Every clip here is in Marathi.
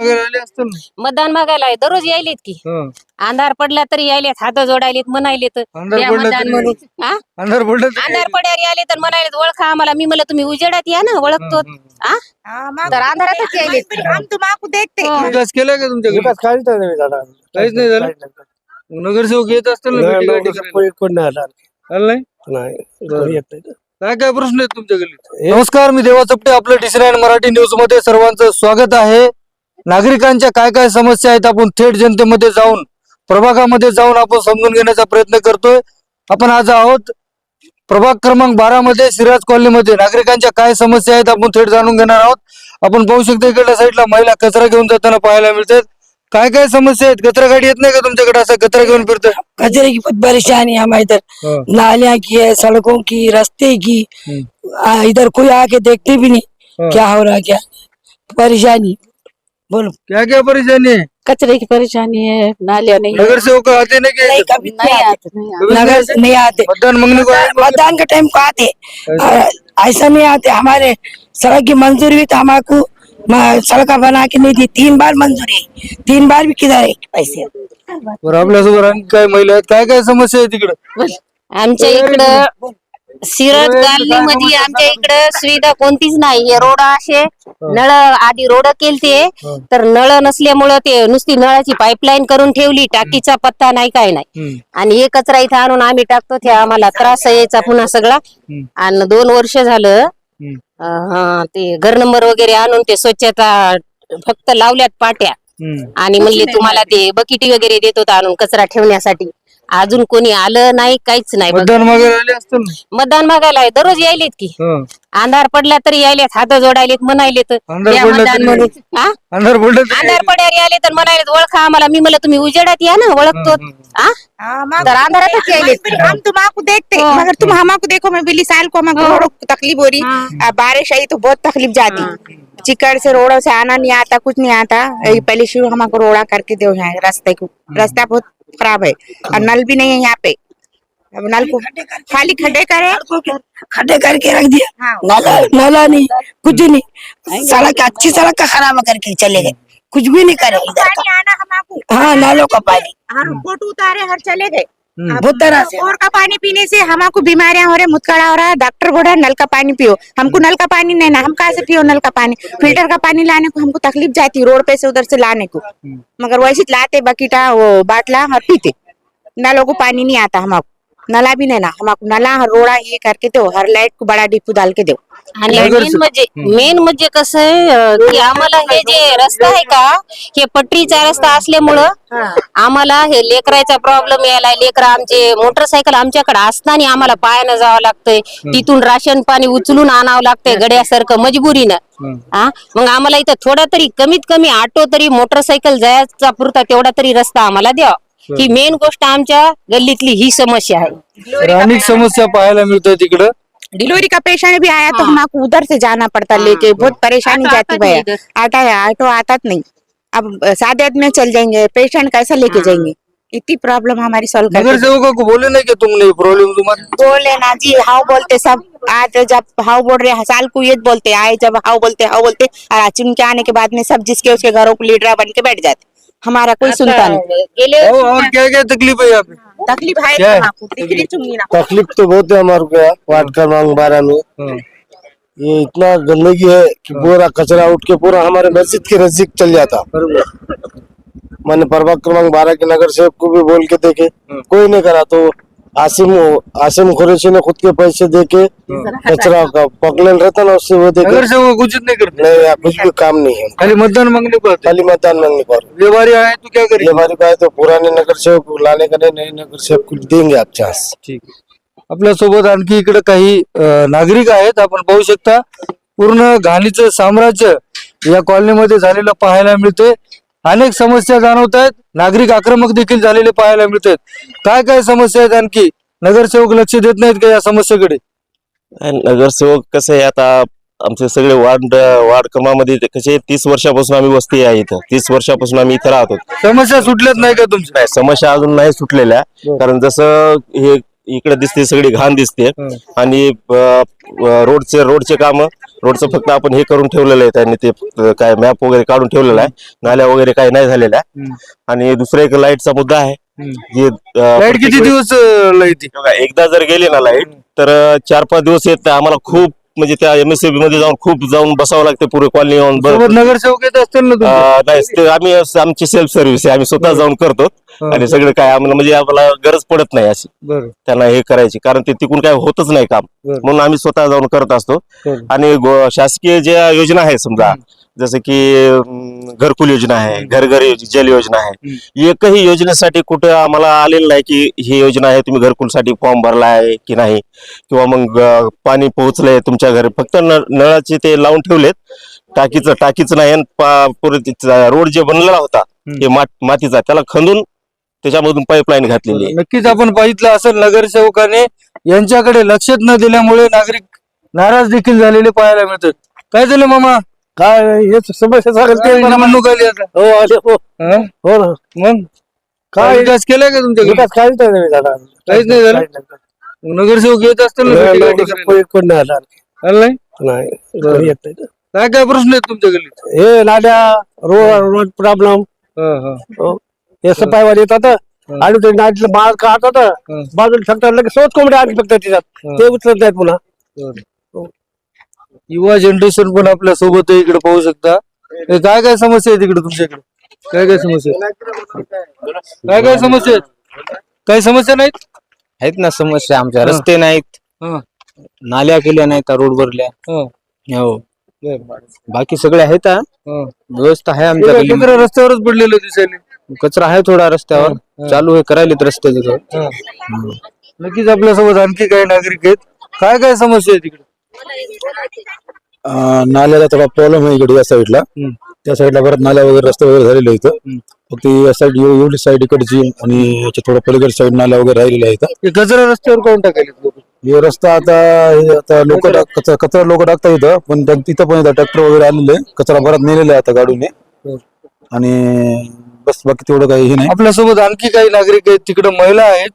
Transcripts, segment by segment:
वगैरे आले असतील ना? मतदान मागायला आहे. दररोज यायलेत की. हं. अंधार पडला तरी यायलेत हात जोडायलेत म्हणायलेत. अंधार द्या पडला मतदान तरी- म्हणून हा? अंधार पडलं तरी- अंधार पड्यावर यायले तर म्हणायलेत ओळखा आम्हाला. मी म्हणलं तुम्ही उजेडात या ना ओळखतो हं, हं. हा? तर अंधारातच यायलेत. हम तुम्हाको देखते. हो. विकास केलाय का तुमच्याकडे? विकास काहीच नाही झाला. काहीच नाही झालं? नगरसेवक येत असतील ना भेटी गाठी करायला. कोणी कोण नाही आला. आलं नाही? नाही. बरं. कोणी येत नाही. काय काय प्रश्न आहेत तुमच्याकडे? नमस्कार मी देवा चपटे आपलं टी मराठी न्यूजमध्ये सर्वांचं स्वागत आहे. नागरिकांच्या काय काय समस्या आहेत आपण थेट जनतेमध्ये जाऊन प्रभागामध्ये जाऊन आपण समजून घेण्याचा प्रयत्न करतोय. आपण आज आहोत प्रभाग क्रमांक बारा मध्ये सिराज कॉलनीमध्ये. नागरिकांच्या काय समस्या आहेत आपण थेट जाणून घेणार आहोत. आपण पाहू शकतो इकडल्या साईडला महिला कचरा घेऊन जाताना पाहायला मिळतात. काय काय समस्या आहेत? कचरा गाडी येत नाही का तुमच्याकडे? असं कचरा घेऊन फिरतोय. कचरे की बहुत परेशानी है हमारे इधर नालियां की है सड़कों की रास्ते की आ, इधर कोई आके देखते भी नहीं. हाँ। क्या हो रहा है क्या? परेशानी. बोलो. क्या क्या परेशानी है? कचरे की परेशानी है नालिया नहीं नगरसेवक आते नहीं क्या नहीं कभी नहीं आते। कभी नहीं नगर आते? से नहीं आते। मतदान मांगने को आए? मतदान के टाइम को आते। ऐसा। नहीं आते। हमारे सड़क की मंजूरी भी तो हमारे सड़क बना के नहीं दी। तीन बार मंजूरी। तीन बार भी किधर है पैसे? बरं आपल्यासोबत आणखी काय महिला आहेत काय काय समस्या आहे तिकडे? आमच्या इकडं सिरत मध्ये आमच्या इकडं सुविधा कोणतीच नाही हे रोड असे नळ आधी रोड केलते तर नळ नसल्यामुळं ते नुसती नळाची पाईपलाईन करून ठेवली टाकीचा पत्ता नाही काय नाही. आणि हे कचरा इथं आणून आम्ही टाकतो ते आम्हाला त्रास यायचा पुन्हा सगळा. आणि दोन वर्ष झालं हा, ते घर नंबर वगैरे आणून ते स्वच्छता फक्त लावल्यात पाट्या. आणि म्हणले तुम्हाला ते बकिटी वगैरे देत आणून कचरा ठेवण्यासाठी. अजून कोणी आलं नाही काहीच नाही बघ. मतदान वगैरे आले असतील ना मतदान मागायला आहे. दररोज यायलेत की हं. अंधार पडला तरी यायलेत हात जोडायलेत म्हणायलेत अंधार द्या पडला मतदान तरी- म्हणून हा? अंधार तरी- अंधार पड्यावर तर म्हणायलेत ओळखा आम्हाला मी म्हणलं तुम्ही उजेडात या ना ओळखतो हा? तर अंधारातच यायलेत हम तुम्हाको देखते हाँ। मगर तुम हमको देखो मैं बिल्ली साल को हमें रोड तकलीफ हो रही आ, बारिश आई तो बहुत तकलीफ जाती चिकड़ से रोड से आना नहीं आता कुछ नहीं आता। पहले शुरू हमको रोड़ा करके दो रास्ते को। रास्ता बहुत खराब है और नल भी नहीं है यहाँ पे। अब नल को खाली खड्डे करे। खड्डे करके रख दिया? हाँ। नाला नाला नहीं कुछ नहीं। सड़क अच्छी सड़क का खराब करके चले गए। कुछ भी नहीं करे हाँ नालों का पानी। हर फ़ोटो उतारे हर चले गए। बहुत तरह से बोर का पानी पीने से हमको बीमारियां हो रहे मुतकड़ा हो रहा है। डॉक्टर बोल रहा है नल का पानी पियो। हमको नल का पानी नहीं ना हम कहाँ से पियो नल का पानी? फिल्टर का पानी लाने को हमको तकलीफ जाती रोड पे से उधर से लाने को। मगर वैसे लाते बकीटा वो बाटला और पीते। नलों को पानी नहीं आता हमको। नला भी नहीं ना हमको नला रोड़ा ये करके दो हर लाइट को बड़ा डिपू डाल के दो। आणि मेन म्हणजे मेन म्हणजे कसं आहे की आम्हाला हे जे रस्ता आहे का हे पटरीचा रस्ता असल्यामुळं आम्हाला हे लेकराचा प्रॉब्लेम यायला लेकर आमचे मोटरसायकल आमच्याकडे असताना आम्हाला पायानं जावं लागतंय. तिथून राशन पाणी उचलून आणावं लागतंय गड्यासारखं मजबुरीनं. हा मग आम्हाला इथं थोडा तरी कमीत कमी ऑटो तरी मोटरसायकल जायचा पुरता तेवढा तरी रस्ता आम्हाला द्यावा. ही मेन गोष्ट आमच्या गल्लीतली ही समस्या आहे. अनेक समस्या पाहायला मिळतात तिकडं. डिलीवरी का पेशेंट भी आया तो हमको उधर से जाना पड़ता लेके बहुत परेशानी ऑटो जाती नहीं भैया आता है ऑटो आता नहीं. अब सादे आदमी चल जाएँगे पेशेंट कैसे लेके जाएँगे इतनी प्रॉब्लम हमारी सॉल्व कर को बोले नहीं कि तुमने प्रॉब्लम तुम्हारी बोले ना जी हाउ बोलते सब। आज जब हाउ बोल रहे हैं साल को ये बोलते आए जब हाउ बोलते हाउ बोलते और आज उनके आने के बाद में सब जिसके उसके घरों को लीडर बन के बैठ जाते। हमारा कोई सुनता नहीं। गेले और, और क्या क्या तकलीफ है यहाँ पे? तकलीफ है क्या है? हमको दिखनी चुंगी ना। तकलीफ तो बहुत है हमारे को यहाँ, वार्ड क्रमांक बारह में। ये इतना गंदगी है कि पूरा कचरा उठ के पूरा हमारे मस्जिद के नजदीक चल जाता। मैंने प्रभाग क्रमांक बारह के नगर सेवक को भी बोल के देखे। कोई नहीं करा तो आसिम आसिम कुरैशी ने खुद के पैसे दे के कचरा का पकड़न रहता ना उससे वो देखे नगरसेवक कुछ नहीं करते. नहीं यहाँ कुछ भी काम नहीं है. खाली मतदान मांगने आते. खाली मतदान मांगने। ये बारी आए तो क्या ये करेंगे हमारी बात तो पुराने नगर सेवक को लाने का नहीं नए नगर सेवक को देंगे आप चांस. ठीक. आपल्यासोबत आणखी इकडे काही नागरिक आहेत आपण पाहू शकता. पूर्ण घाणीचं साम्राज्य या कॉलनीमध्ये झालेलं पाहायला मिळते अनेक समस्या जाणवत आहेत. नागरिक आक्रमक देखील झालेले पाहायला मिळतात. काय काय समस्या आहेत आणखी? नगरसेवक लक्ष देत नाहीत का या समस्येकडे? नगरसेवक कसं आहे आता? आमचे सगळे वार्ड वार्ड क्रमामध्ये ते कसे तीस वर्षापासून आम्ही वस्ती आहे इथं. तीस वर्षापासून आम्ही इथं राहतो. समस्या सुटल्याच नाही का तुमच्या? समस्या अजून नाही सुटलेल्या. कारण जसं हे इकडे दिसते सगळी घाण दिसते. आणि रोडचे रोडचे काम रोडचं फक्त आपण हे करून ठेवलेलं आहे त्यांनी ते काय मॅप वगैरे काढून ठेवलेला आहे नाल्या वगैरे काही नाही झालेल्या आहे हं. आणि दुसरा एक लाईटचा मुद्दा आहे लाइट किती दिवस एकदा जर गेली ना लाइट तर चार पाच दिवस येत. आम्हाला खूप म्हणजे त्या एमएससीबी मध्ये जाऊन खूप जाऊन बसावं लागते पुरे कॉलनी येऊन नगरसेवक येत असतील ना तुमचे? अ, नाही ते आम्ही आमची सेल्फ सर्व्हिस आहे. आम्ही स्वतः जाऊन करतो. हं. आणि सगळं काय आम्हाला म्हणजे आम्हाला गरज पडत नाही अशी. बरं. त्यांना हे करायची. कारण ते तिकडून काय होतच नाही काम. बरं. म्हणून आम्ही स्वतः जाऊन करत असतो. बरं. आणि गो- शासकीय ज्या योजना आहे समजा जसं की घरकुल योजना आहे घर घर जल योजना आहे. एकही योजनेसाठी कुठं आम्हाला आलेलं नाही की ही योजना आहे तुम्ही घरकुलसाठी फॉर्म भरला आहे की नाही? किंवा मग पाणी पोहोचलंय तुमच्या घरी फक्त नळाचे ते लावून ठेवलेत. टाकीचं टाकीचं नाही आणि ते रोड जे बनलेला होता मात- मातीचा त्याला खंदून त्याच्यामधून पाईपलाईन घातलेली आहे. नक्कीच आपण बघितलं असेल नगरसेवकाने यांच्याकडे लक्ष न दिल्यामुळे नागरिक नाराज देखील झालेले पाहायला मिळतात काय झालं मामा? काय हेच समस्या काय सांगेल निवडणूक आली आता? हो आले. हो. हं? हो ना. मग? काय? विकास केलाय का तुमच्याकडे विकास काहीच नाही झाला. काहीच नाही झालं? नगरसेवक येत असतील ना. कोणी- कोणी नाही आला. आलं नाही? नाही. कोणी येत नाही. काय काय प्रश्न आहेत तुमच्याकडे हे नाल्या रोड रोड प्रॉब्लेम हं, हं. हे. येतात. आणि ते माल काढतात बाजूला फक्त लगेच सोच कोंबडी आणली फक्त त्याच्यात. ते उचलत नाहीत पुन्हा. युवा जनरेशन पण आपल्यासोबत इकडे पाहू शकता. हे काय काय समस्या आहे तिकडे तुमच्याकडे? काय काय समस्या आहेत? काय काय समस्या आहेत? काही समस्या नाहीत? आहेत ना समस्या आमच्या. रस्ते नाहीत. हं, नाल्या केल्या नाहीत रोड वरल्या. हं, हो. बाकी सगळे आहेत हा. हं. व्यवस्था आहे आमच्या इकडे गल्लीमध्ये. रस्त्यावरच पडलेलं दिसायले. कचरा आहे थोडा रस्त्यावर. चालू आहे करायलेत रस्त्याचे. नक्कीच आपल्यासोबत आणखी काही नागरिक आहेत. काय काय समस्या आहे तिकडे अं, नाल्याला थोडा प्रॉब्लेम आहे इकडे या साईडला हम्म. त्या साईडला परत नाल्या वगैरे रस्ते वगैरे झालेले आहेत. फक्त या साईड एवढी साईड इकडची आणि याच्या थोडं पलीकडच्या साईड नाल्या वगैरे राहिलेल्या आहेत. हे कचरा रस्त्यावर कोण टाकायले लोक. हे रस्ता आता हे आता लोक कचरा कचरा लोक टाकतात इथं पण त्या- तिथं पण ट्रॅक्टर वगैरे आलेले. कचरा बराच नेलेला आहे आता गाडूने. आणि बस बाकी तेवढं काही हे नाही. आपल्यासोबत आणखी काही नागरिक आहेत तिकडे महिला आहेत.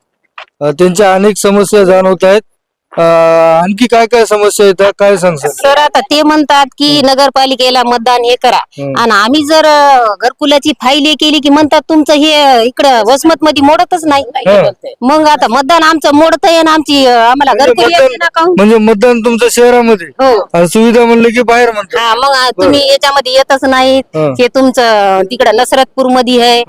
अं, त्यांच्या अनेक समस्या जाणवत आहेत. आणखी काय काय समस्या आहेत? काय सांगसाल सर आता ते म्हणतात की नगरपालिकेला मतदान हे करा. आणि आम्ही जर अ, घरकुलाची फाईल हे केली की म्हणतात तुमचं हे इकडं वसमत मध्ये मोडतच नाही. मग आता मतदान आमचं मोडतंय आणि आमची अ, आम्हाला घरकुल येते ना काहून? म्हणजे मतदान तुमचं शहरामध्ये? हो. आणि सुविधा म्हणलं की बाहेर म्हणतात. हा मग आ- तुम्ही याच्यामध्ये येतच नाहीत. हं. हे तुमचं तिकडं नसरतपूरमध्ये आहे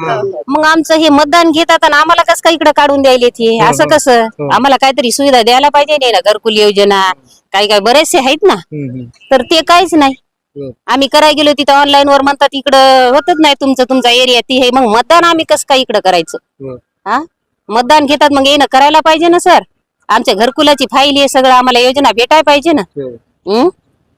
मग आमचं हे मतदान घेतात आणि आम्हाला कसं काय इकडे काढून द्यायले ते असं कसं? आम्हाला काहीतरी सुविधा द्यायला पाहिजे नाही ना घरकुल योजना काही काही बरेचसे आहेत ना. हम्म, हम्म. तर ते काहीच नाही. हं. आम्ही करायला गेलो तिथं ऑनलाईन वर म्हणतात इकडं होतच नाही तुमचं तुमचा एरिया ती आहे मग मतदान आम्ही कसं काय इकडं करायचं? हं. हा? मतदान घेतात मग येणं करायला पाहिजे ना सर. आमच्या घरकुलाची फाईल हे सगळं आम्हाला योजना भेटायला पाहिजे ना. हं?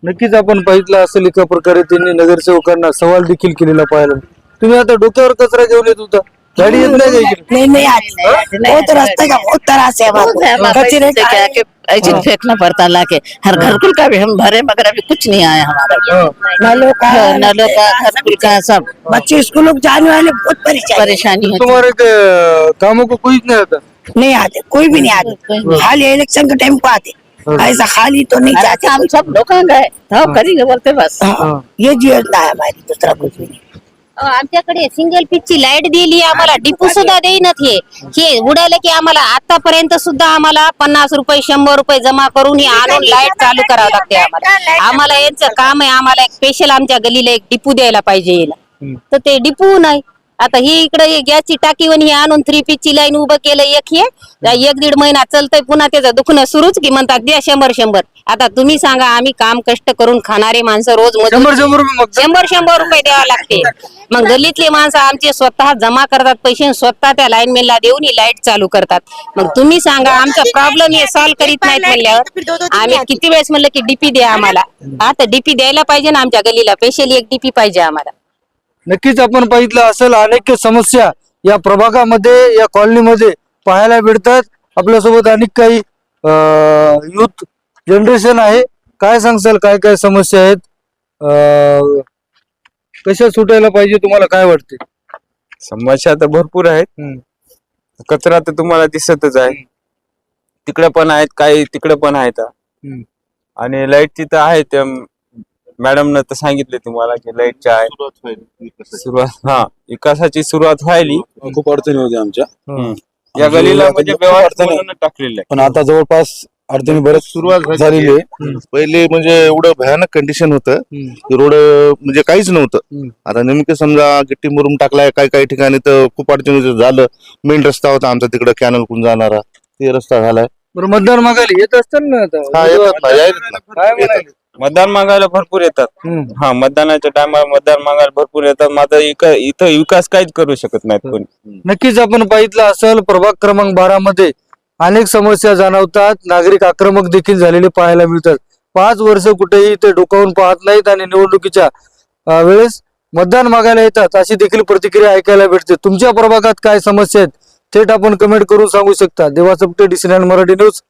नक्कीच आपण पाहिलं असेल एका प्रकारे त्यांनी नगरसेवकांना सवाल देखील केलेला पाहायला तुम्ही आता डोक्यावर कचरा घेऊन येत होता. गाडी येत नाही का इकडे नहीं नहीं आते बहुत रास्ते का बहुत त्रास है हमको कचरे का के ऐसे फेंकना पड़ता ला के हर घरकुल का भी हम भरे मगर अभी कुछ नहीं आया हमारा नलों का नलों का घरकुल का सब बच्चे स्कूलों को जाने वाले बहुत परेशान परेशानी होती तुम्हारे के- कामों को कोई नहीं आता नहीं आते कोई भी नहीं आते खाली इलेक्शन के टाइम को आते ऐसा खाली तो नहीं अरे जाते हम सब लोग गए तो करेंगे बोलते बस हाँ, ये जो योजना है हमारी दूसरा कुछ भी नहीं आमच्याकडे सिंगल पिचची लाइट दिली आम्हाला डिपो सुद्धा देईनत हे. हे उडालं की आम्हाला आतापर्यंत सुद्धा आम्हाला पन्नास रुपये शंभर रुपये जमा करून हे आणून लाइट चालू करावं लागते आम्हाला. आम्हाला यांचं काम आहे आम्हाला एक स्पेशल आमच्या गलीला एक डिपू द्यायला पाहिजे याला तर ते डिपू नाही. आता ही इकडे गॅसची टाकी वनी हे आणून थ्री पीचची लाईन उभं केलं एक हे एक दीड महिना चालतंय पुन्हा त्याचं दुखणं सुरूच की म्हणतात द्या शंभर शंभर. आता तुम्ही सांगा आम्ही काम कष्ट करून खाणारे माणसं रोज मजूर- शंभर शंभर रुपये मग. शंभर शंभर रुपये द्यावा लागते. मग गल्लीतले माणसं आमचे स्वतः जमा करतात पैसे आणि स्वतः त्या लाईनमॅनला देऊन ही लाइट चालू करतात. मग तुम्ही सांगा आमचा प्रॉब्लेम हे सॉल्व्ह करीत नाहीत म्हणल्यावर आम्ही किती वेळेस म्हणलं की डीपी द्या आम्हाला. हा तर डीपी द्यायला पाहिजे ना आमच्या गल्लीला स्पेशली एक डीपी पाहिजे आम्हाला. नक्कीच आपण पाहिलं असेल अनेक समस्या या प्रभागामध्ये या कॉलनीमध्ये पाहायला भेटतात आपल्यासोबत अनेक काही युथ जनरेशन आहे. काय सांगसाल काय काय समस्या आहेत? कशा सुटायला पाहिजे तुम्हाला? काय वाटते? समस्या तर भरपूर आहेत. कचरा तर तुम्हाला दिसतच आहे. तिकडे पण आहेत काही तिकडे पण आहेत. आणि लाईटची तर आहे त्या मॅडम न तर सांगितले तुम्हाला की लाईटच्या आहे सुरुवात हा विकासाची सुरुवात व्हायली. खूप अडचणी होत्या आमच्या. या गलीला म्हणजे व्यवहार अडचणी म्हणून टाकलेलं आहे पण आता जवळपास अडचणी बरेच सुरुवात झालेली आहे. पहिले म्हणजे एवढं भयानक कंडिशन होतं की रोड म्हणजे काहीच नव्हतं. आता नेमकं समजा गिट्टी मुरुम टाकलाय काही काही ठिकाणी तर खूप अडचणी झालं. मेन रस्ता होता आमचा तिकडे कॅनल कुन जाणारा. ते रस्ता झालाय. बरं मतदान मागायला येत असतात ना आता? हा येतात ना यायलेत ना. काय मतदान मागायला भरपूर येतात. हम्म. हा मतदानाच्या टायमाला मतदान मागायला भरपूर येतात. मात्र इक- इथं विकास काहीच करू शकत नाहीत कोणी. नक्कीच आपण पाहितलं असेल प्रभाग क्रमांक बारा मध्ये अनेक समस्या जाणवतात. नागरिक आक्रमक देखील झालेले पाहायला मिळतात. पाच वर्ष कुठेही ते डोकावून पाहत नाहीत आणि निवडणुकीच्या अं, वेळेस मतदान मागायला येतात अशी देखील प्रतिक्रिया ऐकायला भेटते. तुमच्या प्रभागात काय समस्या आहेत थेट आपण कमेंट करून सांगू शकता. Deva Chapte DC Marathi news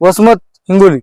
Vasmat Hingoli.